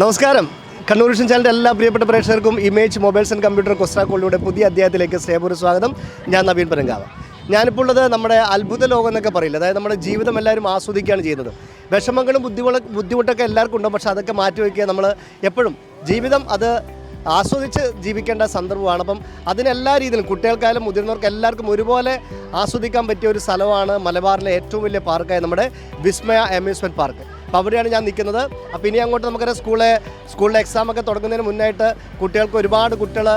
നമസ്കാരം. കണ്ണൂർ വിഷൻ ചാനലിന്റെ എല്ലാ പ്രിയപ്പെട്ട പ്രേക്ഷകർക്കും ഇമേജ് മൊബൈൽസ് ആൻഡ് കമ്പ്യൂട്ടർ കൊസ്റ്റാക്കോളിലൂടെ പുതിയ അധ്യായത്തിലേക്ക് സ്നേഹപൂർവ സ്വാഗതം. ഞാൻ നവീൻ പരങ്കാവ്. ഞാനിപ്പോൾ ഉള്ളത് നമ്മുടെ അത്ഭുത ലോകം എന്നൊക്കെ പറയില്ല? അതായത് നമ്മുടെ ജീവിതം എല്ലാവരും ആസ്വദിക്കുകയാണ് ചെയ്യുന്നത്. വിഷമങ്ങളും ബുദ്ധിമുട്ട് ബുദ്ധിമുട്ടൊക്കെ എല്ലാവർക്കും ഉണ്ടാവും പക്ഷേ അതൊക്കെ മാറ്റി വയ്ക്കുക നമ്മൾ എപ്പോഴും ജീവിതം അത് ആസ്വദിച്ച് ജീവിക്കേണ്ട സന്ദർഭമാണ്. അപ്പം അതിനെല്ലാ രീതിയിലും കുട്ടികൾക്കായാലും മുതിർന്നവർക്ക് എല്ലാവർക്കും ഒരുപോലെ ആസ്വദിക്കാൻ പറ്റിയ ഒരു സ്ഥലമാണ് മലബാറിലെ ഏറ്റവും വലിയ പാർക്കായ നമ്മുടെ വിസ്മയ അമ്യൂസ്മെന്റ് പാർക്ക്. അപ്പോൾ അവിടെയാണ് ഞാൻ നിൽക്കുന്നത്. അപ്പോൾ ഇനി അങ്ങോട്ട് നമുക്കറിയാം സ്കൂളിലെ സ്കൂളിലെ എക്സാം ഒക്കെ തുടങ്ങുന്നതിന് മുന്നായിട്ട് കുട്ടികൾക്ക് ഒരുപാട് കുട്ടികൾ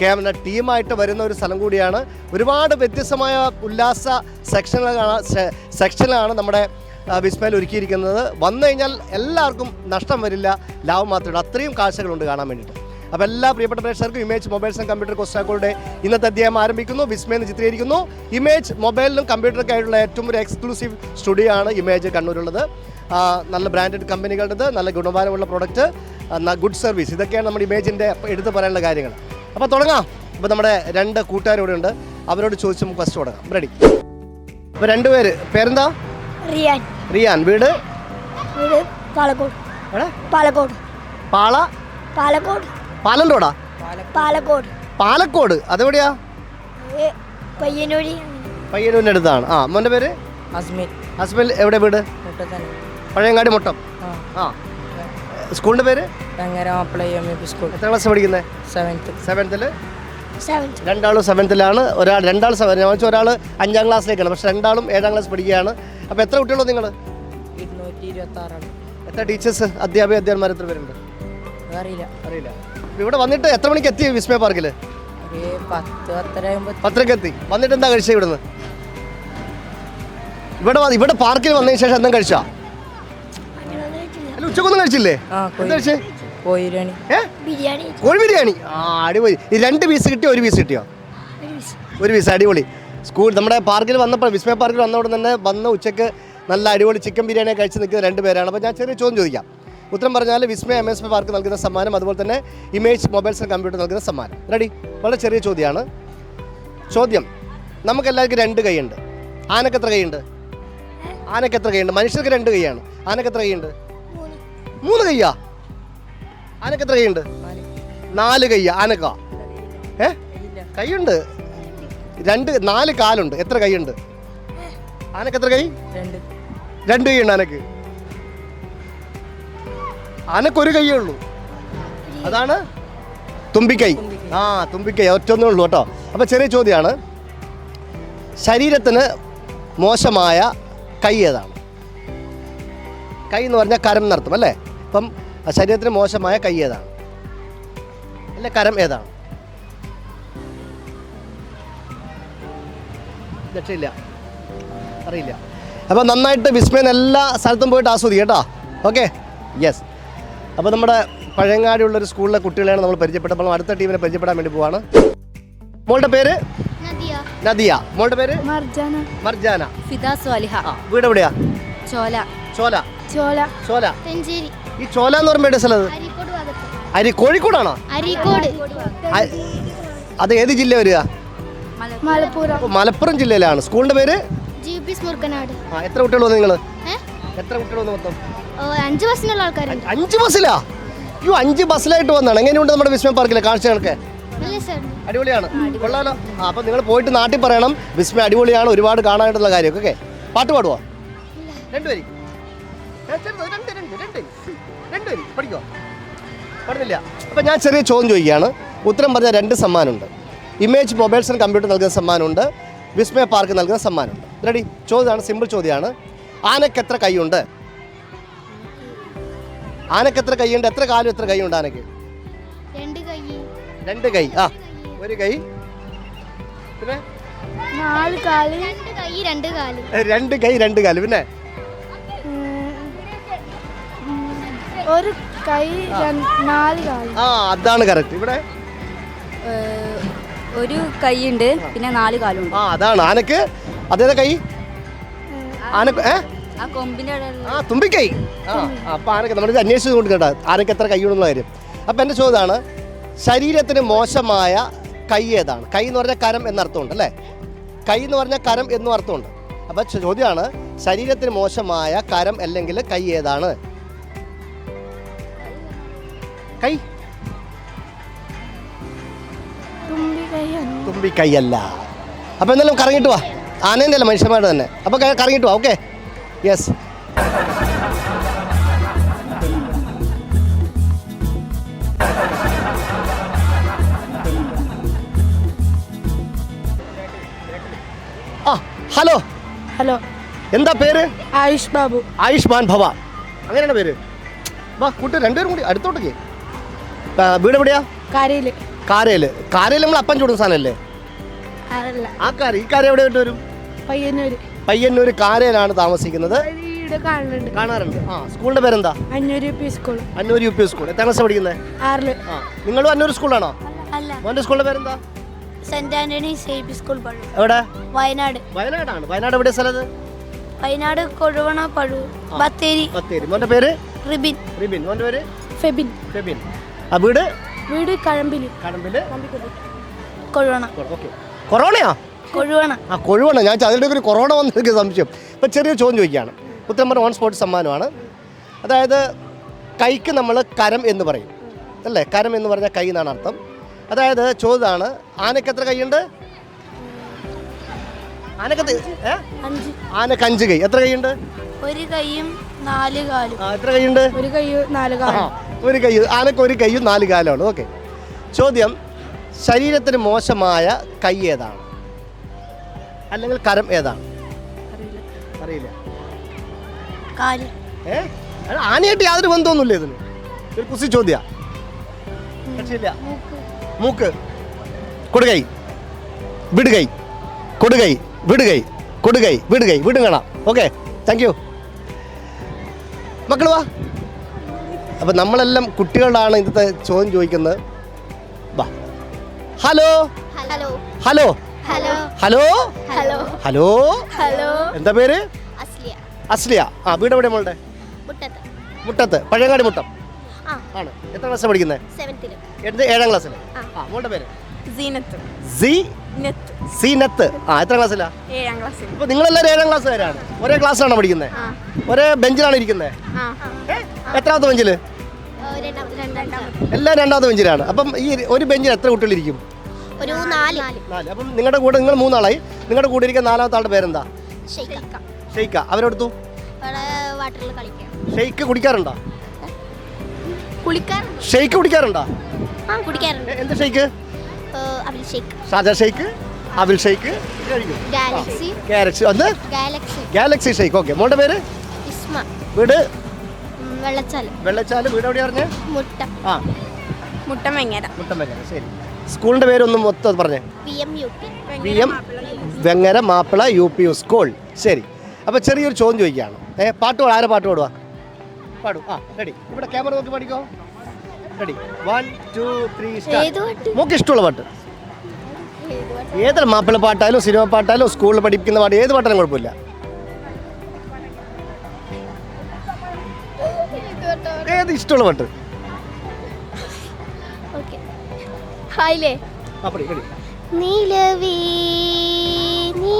കേവല ടീമായിട്ട് വരുന്ന ഒരു സ്ഥലം കൂടിയാണ്. ഒരുപാട് വ്യത്യസ്തമായ ഉല്ലാസ സെക്ഷനുകളാണ് സെക്ഷനിലാണ് നമ്മുടെ വിസ്മയിൽ ഒരുക്കിയിരിക്കുന്നത്. വന്നു കഴിഞ്ഞാൽ എല്ലാവർക്കും നഷ്ടം വരില്ല. ലാഭം മാത്രമേ അത്രയും കാഴ്ചകളുണ്ട് കാണാൻ വേണ്ടിയിട്ട്. അപ്പോൾ എല്ലാ പ്രിയപ്പെട്ട പ്രേക്ഷകർക്കും ഇമേജ് മൊബൈൽസ് ആൻഡ് കമ്പ്യൂട്ടർ കോസ്റ്റാക്കോളുടെ ഇന്നത്തെ അധ്യായം ആരംഭിക്കുന്നു. വിസ്മയെന്ന് ചിത്രീകരിക്കുന്നു. ഇമേജ് മൊബൈലിനും കമ്പ്യൂട്ടറൊക്കെ ആയിട്ടുള്ള ഏറ്റവും ഒരു എക്സ്ക്ലൂസീവ് സ്റ്റുഡിയോ ആണ് ഇമേജ് കണ്ണൂരുള്ളത്. നല്ല ബ്രാൻഡഡ് കമ്പനികളുടേത് നല്ല ഗുണനിലവാരമുള്ള പ്രൊഡക്റ്റ് ഗുഡ് സർവീസ് ഇതൊക്കെയാണ് നമ്മുടെ ഇമേജിന്റെ എടുത്തു പറയാനുള്ള കാര്യങ്ങൾ. അപ്പോൾ തുടങ്ങാം. അപ്പോൾ നമ്മുടെ രണ്ട് കൂട്ടുകാരോടെ ഉണ്ട് അവരോട് ചോദിച്ച് നമുക്ക് ഫസ്റ്റ് തുടങ്ങാം. റെഡി അപ്പോൾ രണ്ടുപേര് പേരെന്താ? റിയാൻ. റിയാൻ. വീട്? പാലക്കോട്. പാലക്കോട്. പാള? പാലക്കോട്. പാലന്തോടാ പാലക്കോട്. പാലക്കോട്. അതെവിടെയാ? പയ്യന്നൂരി. പയ്യന്നൂരിന്റെ അടുത്താണ്. ആ മോന്റെ പേര്? അസ്മിൻ. ഹസ്ബൻഡ് എവിടെ വീട്? പഴയങ്ങാടി മുട്ടം. ആ. സ്കൂളിന്റെ സ്കൂളിന്റെ പേര് സ്കൂൾ. എത്ര ക്ലാസ് പഠിക്കുന്നത് സെവൻത്ത് സെവൻത്തിൽ സെവൻത്ത് രണ്ടാളും സെവൻത്തിലാണ് ഒരാൾ രണ്ടാൾ സെവൻ ഞാൻ വെച്ചാൽ ഒരാൾ അഞ്ചാം ക്ലാസ്സിലേക്കാണ്. പക്ഷെ രണ്ടാളും ഏഴാം ക്ലാസ് പഠിക്കുകയാണ്. അപ്പോൾ എത്ര കുട്ടികളോ നിങ്ങൾ ഇരുന്നൂറ്റി ഇരുപത്തി ആറാണ് എത്ര ടീച്ചേഴ്സ് അധ്യാപക അധ്യാപകന്മാർ എത്ര പേരുണ്ട്? അറിയില്ല അറിയില്ല. ഇവിടെ വന്നിട്ട് എത്ര മണിക്ക് എത്തി വിസ്മയ പാർക്കിൽ ആകുമ്പോൾ പത്തരക്ക് എത്തി. വന്നിട്ട് എന്താ കഴിച്ചത് ഇവിടുന്ന്? ഇവിടെ ഇവിടെ പാർക്കിൽ വന്നതിന് ശേഷം എന്താ കഴിച്ചാ? അല്ല ഉച്ചക്കൊന്നും കഴിച്ചില്ലേ? ആ എന്താ കഴിച്ചേ? കോയിരണി ഏ? ബിരിയാണി കോഴി ബിരിയാണി? ആ അടിപൊളി. ഈ രണ്ട് പീസ് കിട്ടിയോ? ഒരു പീസ് കിട്ടിയോ? ഒരു പീസ്. ഒരു പീസ് അടിപൊളി. സ്കൂൾ നമ്മുടെ പാർക്കിൽ വന്നപ്പോൾ വിസ്മയ പാർക്കിൽ വന്നവിടെ തന്നെ വന്ന ഉച്ചയ്ക്ക് നല്ല അടിപൊളി ചിക്കൻ ബിരിയാണി കഴിച്ച് നിൽക്കുന്ന രണ്ട് പേരാണ്. അപ്പോൾ ഞാൻ ചെറിയ ചോദ്യം ചോദിക്കാം. ഉത്തരം പറഞ്ഞാൽ Vismaya amusement park നൽകുന്ന സമ്മാനം അതുപോലെ തന്നെ ഇമേജ് മൊബൈൽസ് ആൻഡ് കമ്പ്യൂട്ടർ നൽകുന്ന സമ്മാനം. റെഡി വളരെ ചെറിയ ചോദ്യമാണ്. ചോദ്യം. നമുക്കെല്ലാവർക്കും രണ്ട് കൈയുണ്ട്. ആനക്ക് എത്ര കൈയുണ്ട്? ആനക്ക് എത്ര കൈയുണ്ട്? മനുഷ്യർക്ക് രണ്ട് കൈയാണ്. ആനക്ക് എത്ര കൈയുണ്ട്? മൂന്ന് കയ്യാ ആനക്ക് എത്ര കൈയുണ്ട്? നാല് കയ്യ ആനക്ക? ഏ? കൈയുണ്ട്. രണ്ട് നാല് കാലുണ്ട്. എത്ര കൈയുണ്ട്? ആനക്ക് എത്ര കൈ? രണ്ട്. രണ്ട് കൈയുണ്ട് ആനക്ക്. ആനക്ക് ഒരു കൈയേ ഉള്ളൂ. അതാണ് തുമ്പിക്കൈ. ആ തുമ്പിക്കൈ ഒറ്റൊന്നേ ഉള്ളൂ കേട്ടോ. അപ്പോൾ ചെറിയ ചോദ്യമാണ് ശരീരത്തിന് മോശമായ കൈ ഏതാണ്? കൈ എന്ന് പറഞ്ഞാൽ കരം നടത്തും അല്ലേ? അപ്പം ശരീരത്തിന് മോശമായ കൈ ഏതാണ്? അല്ലെ കരം ഏതാണ്? രക്ഷയില്ല. അറിയില്ല. അപ്പോൾ നന്നായിട്ട് വിസ്മയൻ എല്ലാ സ്ഥലത്തും പോയിട്ട് ആസ്വദിക്കുക കേട്ടോ. ഓക്കെ യെസ് അപ്പോൾ നമ്മുടെ പഴയങ്ങാടിയുള്ളൊരു സ്കൂളിലെ കുട്ടികളെയാണ് നമ്മൾ പരിചയപ്പെട്ടപ്പോൾ അടുത്ത ടീമിനെ പരിചയപ്പെടാൻ വേണ്ടി പോവാണ്. മോളുടെ പേര്? നദിയ. മോളുടെ പേര്? മർജാന. ഫിദ സ്വാലിഹ. വീട് എവിടെയാ? ചോല. ചോല. ചോല. ചോല. ഈ ചോല എന്ന് അരീക്കോട് ഭാഗത്ത്. അരി കോഴിക്കോടാണോ അരീക്കോട് അത് ഏത് ജില്ല വരിക? മലപ്പുറം. മലപ്പുറം ജില്ലയിലാണ്. സ്കൂളിന്റെ പേര്? എത്ര കുട്ടികൾ നിങ്ങൾ? എത്ര കുട്ടികൾ വന്നു മൊത്തം അഞ്ച് ബസ്സിനുള്ള ആൾക്കാരുണ്ട്. അഞ്ച് ബസ്സിലാ? അയ്യോ അഞ്ച് ബസ്സിലായിട്ട് വന്നാണ് എങ്ങനെയുണ്ട് നമ്മുടെ വിസ്മയ പാർക്കിലെ കാഴ്ചകളൊക്കെ? അടിപൊളിയാണ്. കൊള്ളാലോ. ആ അപ്പം നിങ്ങൾ പോയിട്ട് നാട്ടിൽ പറയണം. വിസ്മയ അടിപൊളിയാണ്. ഒരുപാട് കാണാനായിട്ടുള്ള കാര്യമൊക്കെ ഓക്കെ? പാട്ട് പാടുവോ? രണ്ടുപേരി രണ്ടുപേരി പഠിക്കോ? പറഞ്ഞില്ല അപ്പം ഞാൻ ചെറിയ ചോദ്യം ചോദിക്കുകയാണ്. ഉത്തരം പറഞ്ഞ രണ്ട് സമ്മാനമുണ്ട്. ഇമേജ് മൊബൈൽസ് ആൻഡ് കമ്പ്യൂട്ടർ നൽകുന്ന സമ്മാനമുണ്ട്. വിസ്മയ പാർക്ക് നൽകുന്ന സമ്മാനമുണ്ട്. റെഡി ചോദ്യമാണ്. സിമ്പിൾ ചോദ്യമാണ്. ആനക്ക് എത്ര കൈയുണ്ട്? ആനക്ക് എത്ര കൈയുണ്ട്? എത്ര കാലും എത്ര കൈയുണ്ട് ആനക്ക്? രണ്ട് കൈ. രണ്ട് കൈ. ആ ഒരു കൈ. പിന്നെ? നാല് കാൽ. രണ്ട് കൈ രണ്ട് കാൽ. രണ്ട് കൈ രണ്ട് കാൽ. പിന്നെ? ഒരു കൈ നാല് കാൽ. ആ അതാണ് കറക്റ്റ്. ഇവിടെ? ഒരു ഒരു കൈയുണ്ട് പിന്നെ നാല് കാലുണ്ട്. ആ അതാണ്. ആനക്ക് അതേതാ കൈ? ഏ? ആ തുമ്പിക്കൈ. ആ അപ്പൊ ആനക്ക് നമ്മളിത് അന്വേഷിച്ചു കൊണ്ട് കേട്ടോ. ആനക്ക് എത്ര കൈയുണ്ടെന്നുള്ള കാര്യം. അപ്പൊ എന്റെ ചോദ്യമാണ് ശരീരത്തിന് മോശമായ കൈ ഏതാണ്? കൈ എന്ന് പറഞ്ഞാൽ കരം എന്നർത്ഥമുണ്ട് അല്ലേ? കൈ എന്ന് പറഞ്ഞാൽ കരം എന്നും അർത്ഥമുണ്ട്. അപ്പൊ ചോദ്യമാണ് ശരീരത്തിന് മോശമായ കരം അല്ലെങ്കിൽ കൈ ഏതാണ്? കൈ. തുമ്പി കൈ തുമ്പി കൈയല്ല അപ്പം എന്നാലും കറങ്ങിട്ട് വാ. ആനേന്റെ അല്ല മനുഷ്യന്മാരുടെ തന്നെ. അപ്പോൾ കറങ്ങിട്ട് വാ ഓക്കെ യെസ് ആ ഹലോ. ഹലോ. എന്താ പേര്? ആയുഷ് ബാബു. ആയുഷ്മാൻ ഭവ. അങ്ങനെയാണ് പേര്. വാ കൂട്ട് രണ്ടുപേരും കൂടി അടുത്തോട്ടേക്ക്. വീട് എവിടെയാ? കാരയിൽ കാരയിൽ കാരയിൽ നമ്മൾ അപ്പം ചൂടുന്ന സാധനമല്ലേ ആ കാര ഈ കാര എവിടെ വരും? പയ്യന്നൂര്. പയ്യന്നൂർ കാരയിലാണ് താമസിക്കുന്നത്. കാണാറുണ്ട്. ആ സ്കൂളിന്റെ പേരെന്താ? Annur P school. Annur U P school. എത്ര ക്ലാസ് പഠിക്കുന്നത് ആറിൽ. ആ നിങ്ങളും അന്നൂർ സ്കൂളാണോ അല്ല. മോന്റെ സ്കൂളിന്റെ പേരെന്താ? Saint Antony C P school എവിടെ? വയനാട്. വയനാടാണ്. വയനാട് എവിടെ സ്ഥലത്ത് വയനാട് കൊഴുവണ പഴു ബത്തേരി. ബത്തേരി. മോന്റെ പേര്? റിബിൻ. റിബിൻ. മോന്റെ പേര്? ഫെബിൻ. ഫെബിൻ. ആ വീട്? വീട് കഴമ്പിൽ. കഴമ്പിൽ? കൊഴുവണ. ഓക്കെ. കൊറോണയാ? കൊഴുവണ. ആ കൊഴുവണ. ഞാൻ അതിന്റെ ഒരു കൊറോണ വന്ന സംശയം. ഇപ്പം ചെറിയ ചോദ്യം ചോദിക്കുകയാണ്. ഉത്തരം പറഞ്ഞ ഓൺ സ്പോട്ട് സമ്മാനമാണ്. അതായത് കൈക്ക് നമ്മൾ കരം എന്ന് പറയും. അല്ലേ? കരം എന്ന് പറഞ്ഞാൽ കൈ എന്നാണ് അർത്ഥം. അതായത് ചോദ്യമാണ്. ആനയ്ക്ക് എത്ര കൈയുണ്ട്? അഞ്ച്. ആനക്ക് അഞ്ച് കൈ. എത്ര കൈയുണ്ട്? ഒരു കൈയും നാല് കാലും. എത്ര കൈയുണ്ട്? ഒരു കൈ നാല് കാലും. ഒരു കൈ ആനക്ക് ഒരു കൈയും നാല് കാലമാണ്. ഓക്കെ. ചോദ്യം ശരീരത്തിന് മോശമായ കൈ ഏതാണ്? അല്ലെങ്കിൽ കരം ഏതാണ് അറിയില്ല. കാൽ. ഏ? ആനയായിട്ട് യാതൊരു ബന്ധമൊന്നുമില്ല ഇതിന്. ഒരു കുസി ചോദ്യ. മൂക്ക്. കൊടുകൈ. വിടുകൈ. കൊടുകൈ. വിടുകൈ. കൊടുകൈ. വിടുകൈ. വിടും കാണാം. ഓക്കെ. താങ്ക് യു മക്കൾ വാ. അപ്പം നമ്മളെല്ലാം കുട്ടികളാണ് ഇന്നത്തെ ചോദ്യം ചോദിക്കുന്നത്. വാ. Hello. Hello. Hello. Hello. Hello? Hello. Hello? Hello. എന്താ പേര്? അസ്ലിയ. അസ്ലിയ. ആ വീട് എവിടെ മോളുടെ? മുട്ടത്ത്. മുട്ടത്ത്. പഴയങ്ങാടി മുട്ടം. ആ. ആണ്. എത്ര ക്ലാസ് പഠിക്കുന്നത് ഏഴാം ക്ലാസ്സിൽ ആ. മോളുടെ പേര്? സീനത്ത്. ആ എത്ര ക്ലാസ്സിലാ? ഏഴാം ക്ലാസ്സിൽ അപ്പൊ നിങ്ങളെല്ലാവരും ഏഴാം ക്ലാസ്സുകാരാണ്. ഒരേ ക്ലാസ്സിലാണോ പഠിക്കുന്നത് ഒരേ ബെഞ്ചിലാണ് ഇരിക്കുന്നത് ആ. എത്രാമത്തെ ബെഞ്ചിൽ? രണ്ടാമത്തെ. എല്ലാം രണ്ടാമത്തെ ബെഞ്ചിലാണ്. അപ്പം ഈ ഒരു ബെഞ്ചിൽ എത്ര കുട്ടികൾ ഇരിക്കും? ഒരു നാല്. നാല്. അപ്പം നിങ്ങളുടെ കൂടെ നിങ്ങൾ മൂന്നാളായി. നിങ്ങളുടെ കൂടെ ഇരിക്കുന്ന നാലാമത്തെ ആളുടെ പേരെന്താ? ഷെയ്ക്ക ഷെയ്ക്ക അവരെടുത്തു? ഷെയ്ക്ക് കുടിക്കാറുണ്ടോ? ഷെയ്ക്ക് കുടിക്കാറുണ്ടോ? എന്ത് ഷെയ്ക്ക് ഷാജ ഷെയ്ക്ക് അവിൽ ഷെയ്ക്ക് ഗാലക്സി ഒന്ന് ഗാലക്സി ഗാലക്സി ഷെയ്ക്ക് ഓക്കെ. മോളുടെ പേര്? ഇസ്മ. വീട്? വെള്ളച്ചാൽ. വെള്ളച്ചാൽ. വീട് എവിടെയാ പറഞ്ഞ? മുട്ട. ആ. മുട്ടമങ്ങര. മുട്ടമ്പല ശരി. സ്കൂളിന്റെ പേരൊന്നും മൊത്തം പറഞ്ഞേ. P M Vengara Mappila U P U school. ശരി. അപ്പോൾ ചെറിയൊരു ചോദ്യം ചോദിക്കുകയാണ്. ഏ പാട്ട് പാടുക ആരെ പാട്ട് പാടുക പാടും. ആ റെഡി ഇവിടെ ക്യാമറ നോക്കി പാടിക്കോ റെഡി വൺ ടു ത്രീ നമുക്ക് ഇഷ്ടമുള്ള പാട്ട്? ഏതൊരു മാപ്പിള പാട്ടായാലും സിനിമ പാട്ടായാലും സ്കൂളിൽ പഠിപ്പിക്കുന്ന പാട്ട് ഏത് പാട്ടാലും കുഴപ്പമില്ല. ഏത് ഇഷ്ടമുള്ള പാട്ട്? ഹായിലേ പഠി റെഡി നിലവേ നീ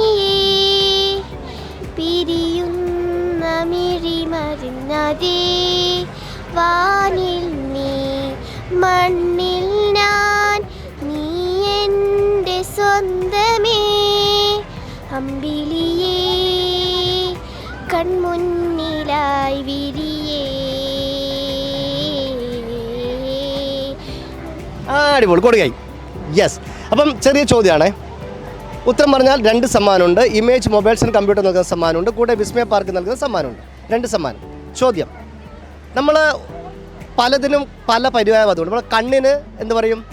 പിരിയുന്ന മിഴി മരുന്നതേ വാനിൽ നീ മണ്ണിൽ ഞാൻ നീ എന്റെ സ്വന്തമേ. അമ്പിളിയേ കൺമുന്നിലായി വിരിയേ അടിപൊളി. കൊടുക്കായി യെസ് അപ്പം ചെറിയ ചോദ്യമാണ്. ഉത്തരം പറഞ്ഞാൽ രണ്ട് സമ്മാനമുണ്ട്. ഇമേജ് മൊബൈൽസ് ആൻഡ് കമ്പ്യൂട്ടർ നൽകുന്ന സമ്മാനമുണ്ട്. കൂടെ വിസ്മയ പാർക്ക് നൽകുന്ന സമ്മാനമുണ്ട്. രണ്ട് സമ്മാനം. ചോദ്യം. നമ്മൾ പലതിനും പല പര്യായം അതുകൊണ്ട്. നമ്മൾ കണ്ണിന് എന്ന് പറയും?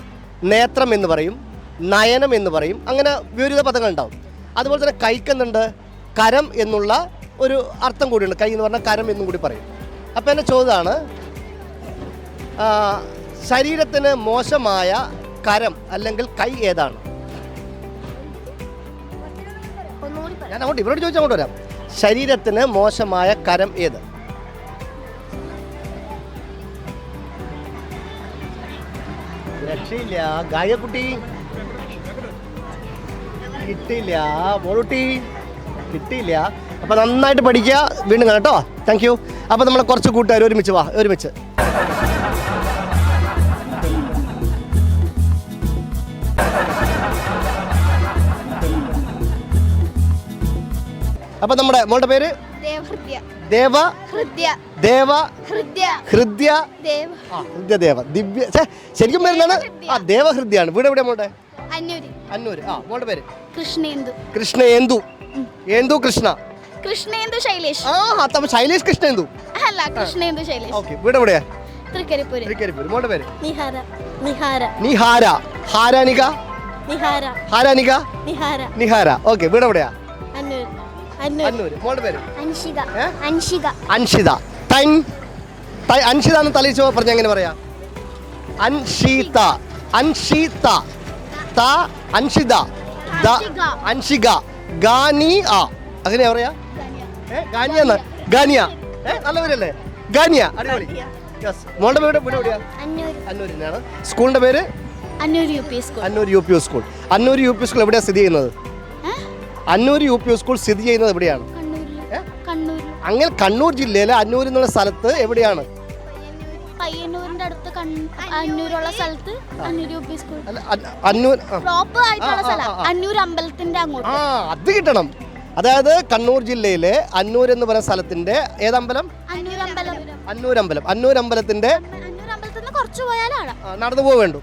നേത്രം എന്ന് പറയും. നയനം എന്ന് പറയും. അങ്ങനെ വിപരീത പദങ്ങൾ ഉണ്ടാവും. അതുപോലെ തന്നെ കൈക്കെന്നുണ്ട് കരം എന്നുള്ള ഒരു അർത്ഥം കൂടിയുണ്ട്. കൈ എന്ന് പറഞ്ഞാൽ കരം എന്നും കൂടി പറയും. അപ്പോൾ എന്റെ ചോദ്യമാണ് ശരീരത്തിന് മോശമായ കരം അല്ലെങ്കിൽ കൈ ഏതാണ്? ഞാൻ അങ്ങോട്ട് ഇവരോട് ചോദിച്ചാൽ അങ്ങോട്ട് വരാം. ശരീരത്തിന് മോശമായ കരം ഏത്? രക്ഷയില്ല ഗായക്കുട്ടി കിട്ടില്ല മോളുട്ടി. കിട്ടിയില്ല. അപ്പൊ നന്നായിട്ട് പഠിക്കുക. വീണ്ടും കേട്ടോ. താങ്ക് യു അപ്പൊ നമ്മളെ കുറച്ച് കൂട്ടുകാർ ഒരുമിച്ച് വാ ഒരുമിച്ച്. അപ്പം നമ്മുടെ മോളുടെ പേര്? ദേവ? ദേവ? ഹൃദ്യ. ഹൃദ്യ? ദേവ. ആ ഹൃദ്യ ദിവ്യ. ശരിക്കും പേരെന്താണ് ആ ദേവഹൃദ്യാണ് വീട് എവിടെയാ മോളുടെ? അന്നൂരി. ആ മോളുടെ പേര്? കൃഷ്ണേന്ദു. കൃഷ്ണ ഏന്തു ഏന്തു കൃഷ്ണ? കൃഷ്ണേന്ദു ശൈലേഷ്. ആ അത്തപ്പ ശൈലേഷ് കൃഷ്ണ ഏന്തു അല്ല കൃഷ്ണേന്ദു ശൈലേഷ്. ഓക്കെ വീട് എവിടെയാ? തൃക്കരിപ്പൂര്. തൃക്കരിപ്പൂർ മോളുടെ പേര്? നിഹാര. നിഹാര. നീ ഹാരാനിക? നിഹാര. ഹാരാനിക? നിഹാര. നിഹാര. ഓക്കെ വീട് എവിടെയാ? അന്നൂര് മോളുടെ പേര്? അൻഷിക. അൻഷിക. അൻഷിത. തൻ തൈ- അൻഷിത എന്ന് തലയിച്ചോ പറഞ്ഞ എങ്ങനെ പറയാ? അൻഷീത. അൻഷീത. ത അൻഷിത. ദ അൻഷിക. ഗാനി ആ. അങ്ങനെയാ പറയാ ഏ ഗാനിയ ഗാനിയ. ഏ നല്ല പേരല്ലേ? ഗാനിയ. അടിപൊളി. യെസ് മോളുടെ പേര് വീട് എവിടെയാ അന്നൂരിനാണ് സ്കൂളിന്റെ പേര്? Annur U P school. Annur U P school. Annur U P school എവിടെയാണ് സ്ഥിതി ചെയ്യുന്നത്? അന്നൂർ യു പി സ്കൂൾ സ്ഥിതി ചെയ്യുന്നത് എവിടെയാണ്? അങ്ങനെ കണ്ണൂർ ജില്ലയിലെ അന്നൂർ എന്നുള്ള സ്ഥലത്ത് എവിടെയാണ്? പയ്യന്നൂരിന്റെ അടുത്ത് അന്നൂരുള്ള സ്ഥലത്ത് അന്നൂർ യു പി സ്കൂൾ. അല്ല അന്നൂർ. പ്രോപ്പർ ആയിട്ടുള്ള സ്ഥലം. അന്നൂർ അമ്പലത്തിന്റെ അങ്ങോട്ട്. ആ അത് കിട്ടണം. അതായത് കണ്ണൂർ ജില്ലയിലെ അന്നൂർ എന്ന് പറയുന്ന സ്ഥലത്തിന്റെ ഏതമ്പലം കുറച്ച് പോയാലാണ്. നടന്നു പോവേണ്ടു.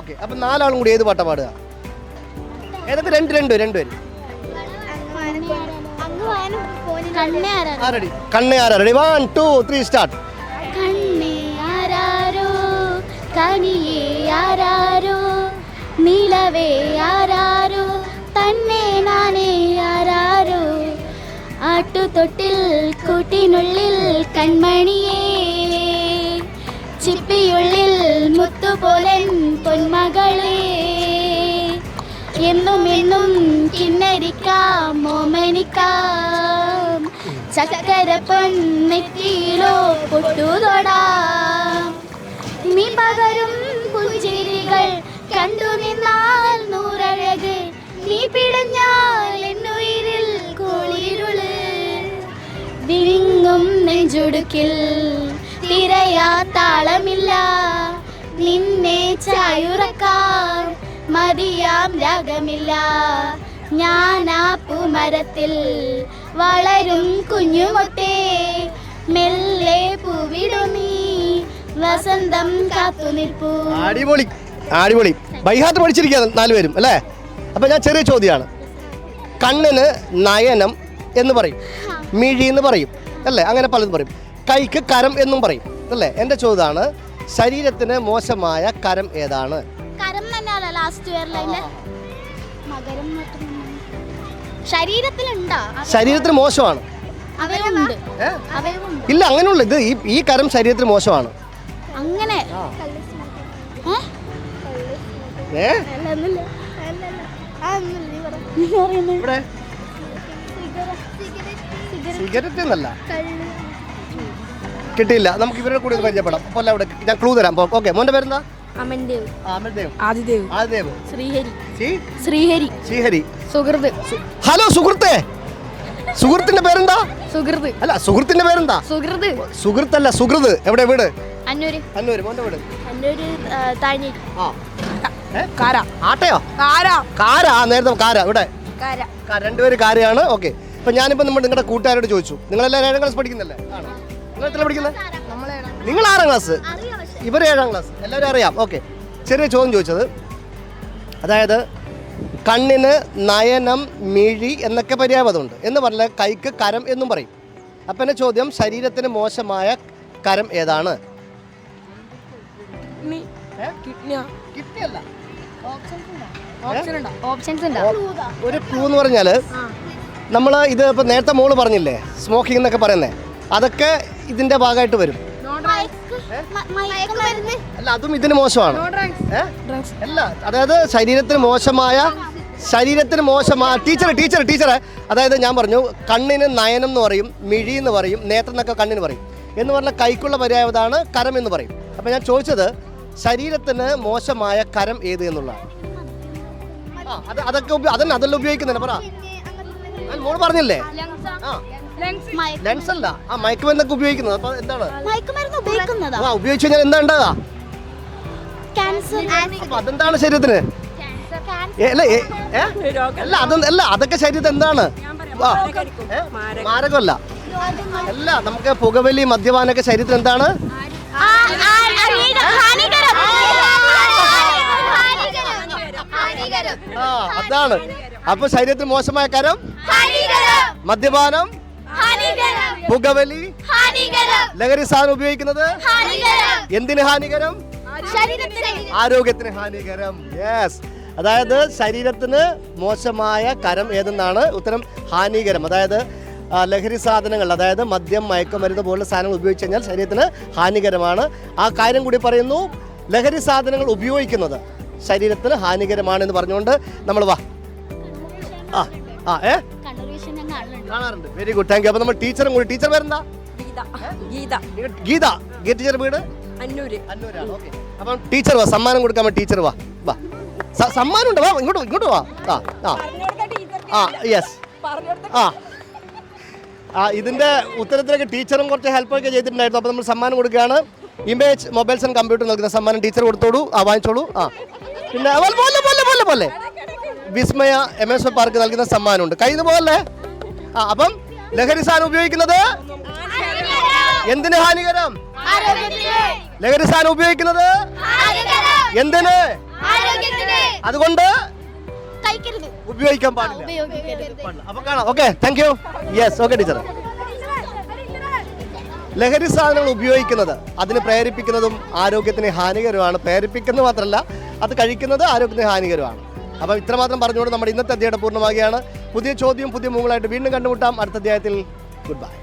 ഓക്കെ അപ്പൊ നാലാളും കൂടി ഏത് പാട്ടാ പാടുക? ഏതൊക്കെ രണ്ട് രണ്ട് രണ്ട് പേര്. ആരടി? കണ്ണേ ആരാ ready one two three start കണ്ണേ ആരാരോ കനിയേ ആരാരോ നിലവേ ആരാരോ തന്നെ നാനേ ആരാരോ ആട്ടുതൊട്ടിൽ കൂട്ടിനുള്ളിൽ കൺമണിയേ. ചിപ്പിയുള്ളിൽ മുത്തുപോലൻ പൊന്മകളേ. എന്നും എന്നും കിന്നരിക്കാം മോമനിക്കാം ചക്കര പൊന്നെത്തിയിലോ പൊട്ടുതൊടാം. പകരും പുഞ്ചിരികൾ കണ്ടു നിന്നാൽ നൂറഴക്. നീ പിടഞ്ഞാൽ എന്നുയിരിൽ കുളിരുൾ. വിരിങ്ങും നെഞ്ചുടുക്കിൽ തിരയാ താളമില്ല. നിന്നെ ചായുറക്കാൻ മതിയാം രാഗമില്ല. ആ പൂമരത്തിൽ വളരും കുഞ്ഞുമൊട്ടേ. മെല്ലെ പൂവിടു നീ. വസന്തം കാത്തു നിൽപ്പൂ. അടിപൊളി. അടിപൊളി. ബൈഹാത്ത് പഠിച്ചിരിക്കുക നാലുപേരും അല്ലേ? അപ്പൊ ഞാൻ ചെറിയ ചോദ്യമാണ്. കണ്ണിന് നയനം എന്ന് പറയും. മിഴി എന്ന് പറയും അല്ലേ? അങ്ങനെ പലതും പറയും. കൈക്ക് കരം എന്നും പറയും അല്ലേ? എന്റെ ചോദ്യമാണ് ശരീരത്തിന് മോശമായ കരം ഏതാണ്? മകരം ശരീരത്തിലുണ്ടോ? ശരീരത്തിന് മോശമാണ്. അവയവുണ്ട് ഏ? അവയവുണ്ട് ഇല്ല അങ്ങനെയുള്ള. ഇത് ഈ ഈ കരം ശരീരത്തിന് മോശമാണ്. അങ്ങനെ? ഏ? ഇവിടെ. സിഗരറ്റ് എന്നല്ല കിട്ടിയില്ല. നമുക്ക് ഇവരുടെ കൂടെ പരിചയപ്പെടാം. പരിചയപ്പെടാം അപ്പോൾ അവിടെ ഞാൻ ക്ലൂ തരാം. ഓക്കെ മോന്റെ പേരെന്താ? അമൻദേവ്. ആമൽദേവ് ആദിദേവ്. ആദിദേവ്. ശ്രീഹരി. ശ്രീ? ശ്രീഹരി. ശ്രീഹരി. സുഹൃത് ഹലോ സുഹൃത്തേ. സുഹൃത്തിന്റെ പേരെന്താ? സുഹൃത് അല്ല സുഹൃത്തിന്റെ പേരെന്താ? സുഹൃത് സുഹൃത്തല്ല സുഹൃത്. എവിടെ വീട്? അന്നൂര്. അന്നൂര്. മോന്റെ വീട്? അന്നൂര് താഴേരി ആ. ഏ? കാര. ആട്ടയോ? കാര. കാര. ആ നേരത്തെ കാര. ഇവിടെ. കാര. കാ- രണ്ടുപേര് കാരയാണ്. ഓക്കെ. അപ്പൊ ഞാനിപ്പോ നമ്മൾ നിങ്ങളുടെ കൂട്ടുകാരോട് ചോദിച്ചു. നിങ്ങളെല്ലാം ഏഴാം ക്ലാസ് പഠിക്കുന്നല്ലേ? ആണോ? നിങ്ങൾ എത്ര പഠിക്കുന്നത് നിങ്ങൾ ആറാം ക്ലാസ്? ഇവർ ഏഴാം ക്ലാസ് എല്ലാവരും അറിയാം. ഓക്കെ ചെറിയ ചോദ്യം ചോദിച്ചത്. അതായത് കണ്ണിന് നയനം മിഴി എന്നൊക്കെ പര്യാപതമുണ്ട് എന്ന് പറഞ്ഞാൽ കൈക്ക് കരം എന്നും പറയും. അപ്പം എന്റെ ചോദ്യം ശരീരത്തിന് മോശമായ കരം ഏതാണ്? ഒരു ക്ലൂ എന്ന് പറഞ്ഞാൽ നമ്മൾ ഇത് ഇപ്പം നേരത്തെ മോൾ പറഞ്ഞില്ലേ? സ്മോക്കിംഗ് എന്നൊക്കെ പറയുന്നത് അതൊക്കെ ഇതിന്റെ ഭാഗമായിട്ട് വരും. അല്ല അതും ഇതിന് മോശമാണ്? അല്ല അതായത് ശരീരത്തിന് മോശമായ ശരീരത്തിന് മോശമായ ടീച്ചർ ടീച്ചർ ടീച്ചർ അതായത് ഞാൻ പറഞ്ഞു കണ്ണിന് നയനം എന്ന് പറയും മിഴി എന്ന് പറയും നേത്രം എന്നൊക്കെ കണ്ണിന് പറയും. എന്ന് പറഞ്ഞാൽ കൈക്കുള്ള പര്യായതാണ് കരം എന്ന് പറയും. അപ്പം ഞാൻ ചോദിച്ചത് ശരീരത്തിന് മോശമായ കരം ഏത് എന്നുള്ളതാണ് ആ അത് അതൊക്കെ അതന്നെ അതെല്ലാം ഉപയോഗിക്കുന്നുണ്ട് പറ. മോൾ പറഞ്ഞില്ലേ? ആ. ലെൻസ് അല്ല ആ മയക്കുമരുന്നൊക്കെ ഉപയോഗിക്കുന്നത് അപ്പൊ എന്താണ് മയക്കുമരുന്ന് ഉപയോഗിക്കുന്നതാ ആ ഉപയോഗിച്ചു കഴിഞ്ഞാൽ എന്താ ഉണ്ടാകുക ക്യാൻസർ അപ്പൊ അതെന്താണ് ശരീരത്തിന് ഏ, അല്ല ഏ, ഏ? അല്ല അത് അല്ല അതൊക്കെ ശരീരത്തിൽ എന്താണ് വാ. ഏ? മാരകമല്ല അല്ല നമുക്ക് പുകവലി മദ്യപാനൊക്കെ ശരീരത്തിൽ എന്താണ് ആ, ആ, ഹാനികരം. ഹാനികരം. ഹാനികരം. ആ അതാണ് അപ്പൊ ശരീരത്തിൽ മോശമായ കരം ഹാനികരം. മദ്യപാനം. പുകവലി. ലഹരി സാധനം ഉപയോഗിക്കുന്നത്. എന്തിന് ഹാനികരം? ആരോഗ്യത്തിന് ഹാനികരം. യെസ് അതായത് ശരീരത്തിന് മോശമായ കരം ഏതെന്നാണ് ഉത്തരം ഹാനികരം. അതായത് ലഹരി സാധനങ്ങൾ അതായത് മദ്യം മയക്കുമരുന്ന് പോലുള്ള സാധനങ്ങൾ ഉപയോഗിച്ച് കഴിഞ്ഞാൽ ശരീരത്തിന് ഹാനികരമാണ്. ആ കാര്യം കൂടി പറയുന്നു ലഹരി സാധനങ്ങൾ ഉപയോഗിക്കുന്നത് ശരീരത്തിന് ഹാനികരമാണെന്ന് പറഞ്ഞുകൊണ്ട് നമ്മൾ വാ. ആ ആ ഏ? കാണാറുണ്ട്. വെരി ഗുഡ് താങ്ക് യു അപ്പോൾ നമ്മൾ ടീച്ചറും കൂടി ടീച്ചർ പേരെന്താ? ഗീത. ഗീത. ഗീത. ടീച്ചർ വീട്? അന്നൂര്. അന്നൂരാണ് ഓക്കെ. അപ്പം ടീച്ചർ വാ. സമ്മാനം കൊടുക്കാൻ ടീച്ചർ വാ. വാ. സമ്മാനം ഉണ്ട് വാ. ഇങ്ങോട്ട് ഇങ്ങോട്ട് വാ. ആ ആ. ആ യെസ് ആ. ആ ഇതിന്റെ ഉത്തരത്തിലേക്ക് ടീച്ചറും കുറച്ച് ഹെൽപ്പൊക്കെ ചെയ്തിട്ടുണ്ടായിരുന്നു. അപ്പോൾ നമ്മൾ സമ്മാനം കൊടുക്കുകയാണ്. ഇമേജ് മൊബൈൽസ് ആൻഡ് കമ്പ്യൂട്ടർ നൽകുന്ന സമ്മാനം ടീച്ചർ കൊടുത്തോളൂ. ആ വാങ്ങിച്ചോളൂ. ആ. പിന്നെ പോലെ പോലെ പോലെ വിസ്മയ എം എസ് പാർക്ക് നൽകുന്ന സമ്മാനമുണ്ട്. കഴിഞ്ഞ പോലെ ആ അപ്പം ലഹരി സാധനം ഉപയോഗിക്കുന്നത്? എന്തിന് ഹാനികരം? ലഹരി സാധനം ഉപയോഗിക്കുന്നത്. എന്തിന്? അതുകൊണ്ട് ഉപയോഗിക്കാൻ പാടില്ല. അപ്പൊ കാണാം. Okay thank you yes okay teacher ലഹരി സാധനങ്ങൾ ഉപയോഗിക്കുന്നത് അതിന് പ്രേരിപ്പിക്കുന്നതും ആരോഗ്യത്തിന് ഹാനികരമാണ് പ്രേരിപ്പിക്കുന്നത് മാത്രമല്ല അത് കഴിക്കുന്നത് ആരോഗ്യത്തിന് ഹാനികരമാണ് അപ്പോൾ ഇത്രമാത്രം പറഞ്ഞുകൊണ്ട് നമ്മുടെ ഇന്നത്തെ അധ്യായം പൂർണമാകുകയാണ് പുതിയ ചോദ്യവും പുതിയ മൂങ്ങളായിട്ട് വീണ്ടും കണ്ടുമുട്ടാം. അടുത്ത അധ്യായത്തിൽ ഗുഡ് ബൈ